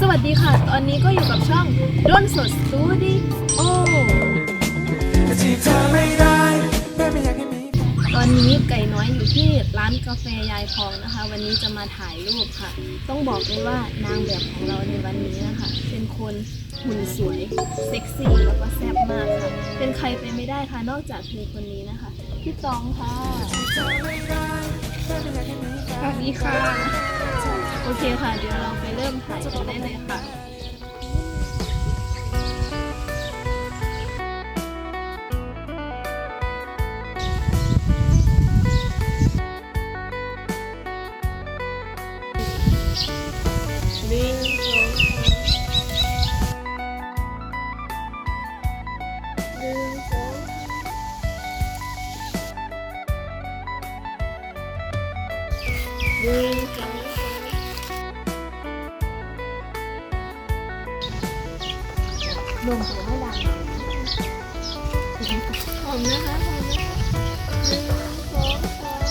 สวัสดีค่ะ ตอนนี้ก็อยู่กับช่องด้นสดสตูดิโอตอนนี้ไก่น้อยอยู่ที่ร้านกาแฟยายทองนะคะ วันนี้จะมาถ่ายรูปค่ะ ต้องบอกเลยว่านางแบบของเราในวันนี้นะคะ เป็นคนหุ่นสวยเซ็กซี่แล้วก็แซ่บมากค่ะ เป็นใครไปไม่ได้ค่ะนอกจากเธอคนนี้นะคะพี่ตองค่ะสวัสดีค่ะ โอเคค่ะ เดี๋ยวเราไปเริ่มถ่ายกันได้เลยค่ะหนึ่งสอง สามหนึ่งสองหนึ่งสองสามลงหัวไม่ดังหอมนะคะหอมนะคะหนึ่งสองสาม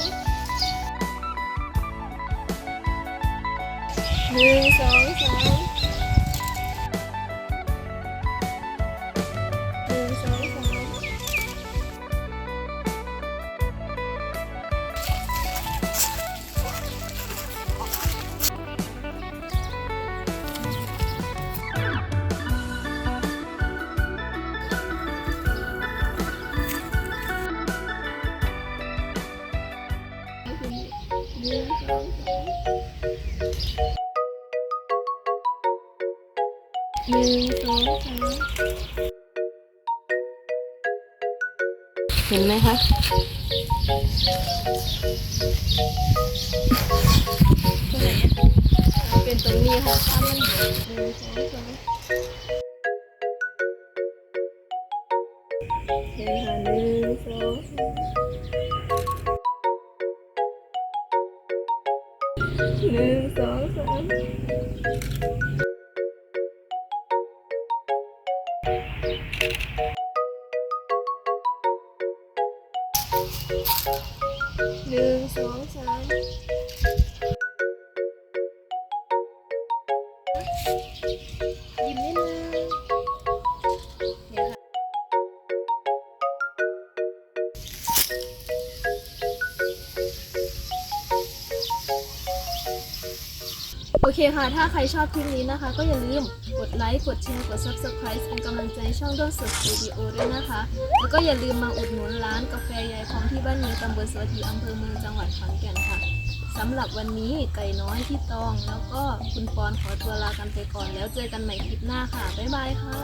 หนึ่งสองสาม หนึ่งสองสามเห็นไหมคะตรงไหนอะเป็นตรงนี้ค่ะถ้ามันเห็นหนึ่งสองสามเห็นค่ะหนึ่งสองสาม หนึ่งสอง โอเคค่ะ ถ้าใครชอบคลิปนี้นะคะ ก็อย่าลืมกดไลค์ กดแชร์ กด subscribe เป็นกำลังใจช่องด้นสดสตูดิโอด้วยนะคะ แล้วก็อย่าลืมมาอุดหนุนร้านกาแฟยายทองที่บ้านนี้ตำบลสวัสดีอำเภอเมืองจังหวัดขอนแก่นค่ะสำหรับวันนี้ไก่น้อยที่ตอง แล้วก็คุณปอนขอตัวลากันไปก่อน แล้วเจอกันใหม่คลิปหน้าค่ะ บ๊ายบายค่ะ